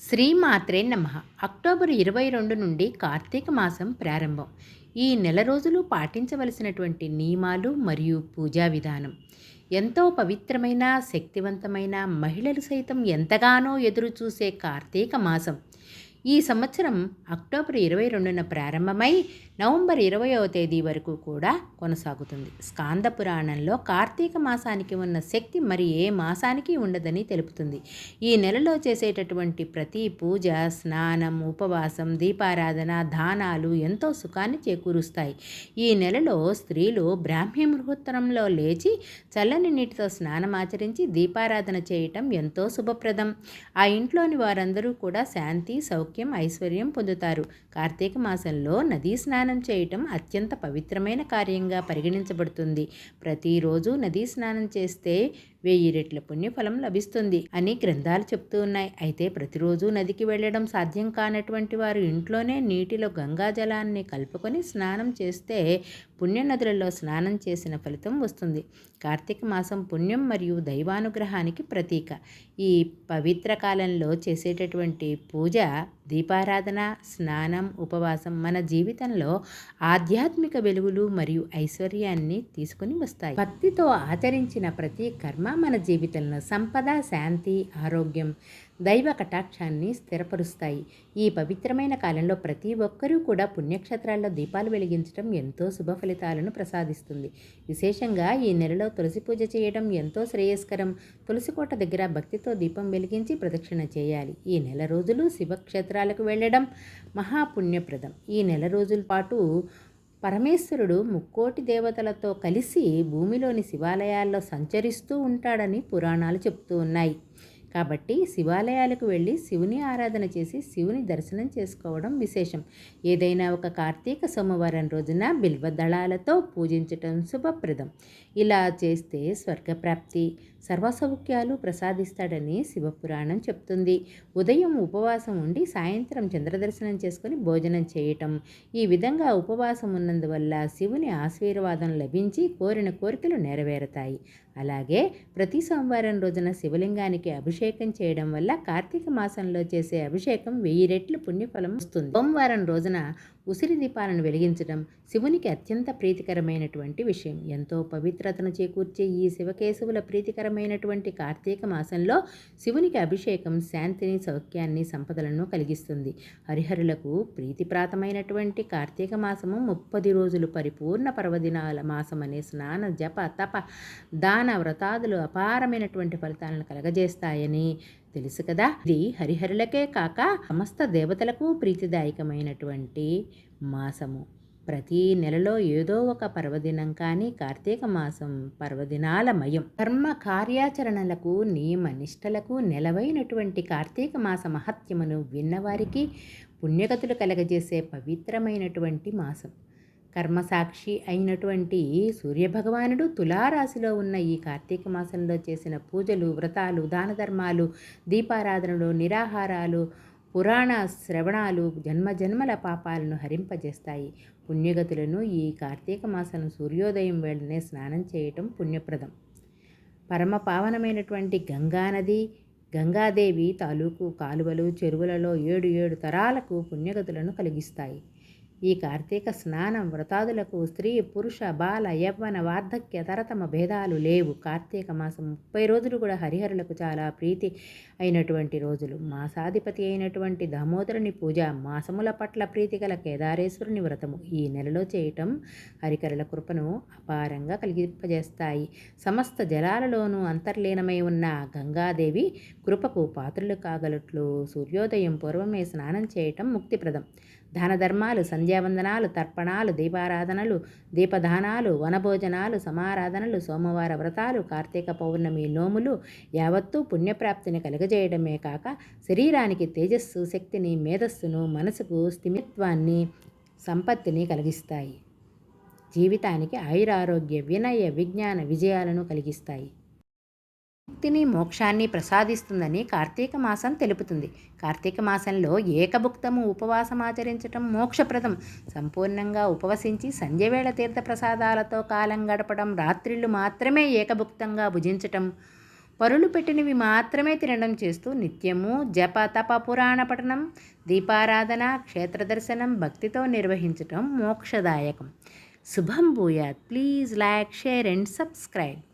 శ్రీమాత్రే నమ. అక్టోబర్ ఇరవై రెండు నుండి కార్తీక మాసం ప్రారంభం. ఈ నెల రోజులు పాటించవలసినటువంటి నియమాలు మరియు పూజా విధానం. ఎంతో పవిత్రమైన శక్తివంతమైన మహిళలు సైతం ఎంతగానో ఎదురు చూసే కార్తీక మాసం. ఈ సంవత్సరం అక్టోబర్ ఇరవై రెండున ప్రారంభమై నవంబర్ ఇరవయవ తేదీ వరకు కూడా కొనసాగుతుంది. స్కాంద పురాణంలో కార్తీక మాసానికి ఉన్న శక్తి మరి ఏ మాసానికి ఉండదని తెలుపుతుంది. ఈ నెలలో చేసేటటువంటి ప్రతి పూజ స్నానం ఉపవాసం దీపారాధన దానాలు ఎంతో సుఖాన్ని చేకూరుస్తాయి. ఈ నెలలో స్త్రీలు బ్రాహ్మీ ముహూర్తంలో లేచి చల్లని నీటితో స్నానం ఆచరించి దీపారాధన చేయటం ఎంతో శుభప్రదం. ఆ ఇంట్లోని వారందరూ కూడా శాంతి సౌఖ్యం ఐశ్వర్యం పొందుతారు. కార్తీక మాసంలో నదీ స్నానం చేయటం అత్యంత పవిత్రమైన కార్యంగా పరిగణించబడుతుంది. ప్రతిరోజు నదీ స్నానం చేస్తే వెయ్యి రెట్ల పుణ్యఫలం లభిస్తుంది అని గ్రంథాలు చెప్తూ ఉన్నాయి. అయితే ప్రతిరోజు నదికి వెళ్ళడం సాధ్యం కానటువంటి వారు ఇంట్లోనే నీటిలో గంగా జలాన్ని కలుపుకొని స్నానం చేస్తే పుణ్యనదులలో స్నానం చేసిన ఫలితం వస్తుంది. కార్తీక మాసం పుణ్యం మరియు దైవానుగ్రహానికి ప్రతీక. ఈ పవిత్ర కాలంలో చేసేటటువంటి పూజ దీపారాధన స్నానం ఉపవాసం మన జీవితంలో ఆధ్యాత్మిక వెలుగులు మరియు ఐశ్వర్యాన్ని తీసుకుని వస్తాయి. భక్తితో ఆచరించిన ప్రతి కర్మ మన జీవితంలో సంపద శాంతి ఆరోగ్యం దైవ కటాక్షాన్ని స్థిరపరుస్తాయి. ఈ పవిత్రమైన కాలంలో ప్రతి ఒక్కరూ కూడా పుణ్యక్షేత్రాల్లో దీపాలు వెలిగించడం ఎంతో శుభ ఫలితాలను ప్రసాదిస్తుంది. విశేషంగా ఈ నెలలో తులసి పూజ చేయడం ఎంతో శ్రేయస్కరం. తులసి కోట దగ్గర భక్తితో దీపం వెలిగించి ప్రదక్షిణ చేయాలి. ఈ నెల రోజులు శివక్షేత్రాలకు వెళ్ళడం మహాపుణ్యప్రదం. ఈ నెల రోజుల పాటు పరమేశ్వరుడు ముక్కోటి దేవతలతో కలిసి భూమిలోని శివాలయాల్లో సంచరిస్తూ ఉంటాడని పురాణాలు చెప్తూ ఉన్నాయి. కాబట్టి శివాలయాలకు వెళ్ళి శివుని ఆరాధన చేసి శివుని దర్శనం చేసుకోవడం విశేషం. ఏదైనా ఒక కార్తీక సోమవారం రోజున బిల్వదళాలతో పూజించటం శుభప్రదం. ఇలా చేస్తే స్వర్గప్రాప్తి సర్వసౌఖ్యాలు ప్రసాదిస్తాడని శివపురాణం చెప్తుంది. ఉదయం ఉపవాసం ఉండి సాయంత్రం చంద్రదర్శనం చేసుకుని భోజనం చేయటం. ఈ విధంగా ఉపవాసం ఉన్నందువల్ల శివుని ఆశీర్వాదం లభించి కోరిన కోరికలు నెరవేరుతాయి. అలాగే ప్రతి సోమవారం రోజున శివలింగానికి అభిషేకం చేయడం వల్ల కార్తీక మాసంలో చేసే అభిషేకం వెయ్యి రెట్లు పుణ్యఫలం వస్తుంది. సోమవారం రోజున ఉసిరి దీపాలను వెలిగించడం శివునికి అత్యంత ప్రీతికరమైనటువంటి విషయం. ఎంతో పవిత్రతను చేకూర్చే ఈ శివకేశవుల ప్రీతికరమైనటువంటి కార్తీక మాసంలో శివునికి అభిషేకం శాంతిని సౌఖ్యాన్ని సంపదలను కలిగిస్తుంది. హరిహరులకు ప్రీతిప్రాతమైనటువంటి కార్తీక మాసము ముప్పది రోజులు పరిపూర్ణ పర్వదినాల మాసం అనే స్నాన జప తప దాన వ్రతాదులు అపారమైనటువంటి ఫలితాలను కలగజేస్తాయని తెలుసు కదా? ఇది హరిహరులకే కాక సమస్త దేవతలకు ప్రీతిదాయకమైనటువంటి మాసము. ప్రతి నెలలో ఏదో ఒక పర్వదినం కానీ కార్తీక మాసం పర్వదినాల మయం. కర్మ కార్యాచరణలకు నియమ నిష్టలకు నెలవైనటువంటి కార్తీక మాస మహత్యమును విన్నవారికి పుణ్యగతులు కలగజేసే పవిత్రమైనటువంటి మాసం. కర్మసాక్షి అయినటువంటి సూర్యభగవానుడు తులారాశిలో ఉన్న ఈ కార్తీక మాసంలో చేసిన పూజలు వ్రతాలు దాన ధర్మాలు దీపారాధనలు నిరాహారాలు పురాణ శ్రవణాలు జన్మజన్మల పాపాలను హరింపజేస్తాయి. పుణ్యగతులను ఈ కార్తీక మాసం సూర్యోదయం వేళనే స్నానం చేయటం పుణ్యప్రదం. పరమ పావనమైనటువంటి గంగానది గంగాదేవి తాలూకు కాలువలు చెరువులలో ఏడు ఏడు తరాలకు పుణ్యగతులను కలిగిస్తాయి. ఈ కార్తీక స్నానం వ్రతాదులకు స్త్రీ పురుష బాల యవ్వన వార్ధక్య తరతమ భేదాలు లేవు. కార్తీక మాసం ముప్పై రోజులు కూడా హరిహరులకు చాలా ప్రీతి అయినటువంటి రోజులు. మాసాధిపతి అయినటువంటి దామోదరుని పూజ మాసముల పట్ల ప్రీతి గల కేదారేశ్వరుని వ్రతము. ఈ నెలలో చేయటం హరికరుల కృపను అపారంగా కలిగింపజేస్తాయి. సమస్త జలాలలోనూ అంతర్లీనమై ఉన్న గంగాదేవి కృపకు పాత్రలు కాగలట్లు. సూర్యోదయం పూర్వమే స్నానం చేయటం ముక్తిప్రదం. దానధర్మాలు సంధ్యావందనాలు తర్పణాలు దీపారాధనలు దీపదానాలు వనభోజనాలు సమారాధనలు సోమవార వ్రతాలు కార్తీక పౌర్ణమి నోములు యావత్తూ పుణ్యప్రాప్తిని కలుగజేయడమే కాక శరీరానికి తేజస్సు శక్తిని మేధస్సును మనసుకు స్థిమిత్వాన్ని సంపత్తిని కలిగిస్తాయి. జీవితానికి ఆయురారోగ్య వినయ విజ్ఞాన విజయాలను కలిగిస్తాయి. ముక్తిని మోక్షాన్ని ప్రసాదిస్తుందని కార్తీక మాసం తెలుపుతుంది. కార్తీక మాసంలో ఏకభుక్తము ఉపవాసం ఆచరించటం మోక్షప్రదం. సంపూర్ణంగా ఉపవసించి సంధ్యవేళ తీర్థ ప్రసాదాలతో కాలం గడపడం రాత్రిళ్ళు మాత్రమే ఏకభుక్తంగా భుజించటం పరులు పెట్టినవి మాత్రమే తినడం చేస్తూ నిత్యము జప తప పురాణ పఠనం దీపారాధన క్షేత్ర దర్శనం భక్తితో నిర్వహించటం మోక్షదాయకం. శుభం భూయాత్. Please like share and subscribe.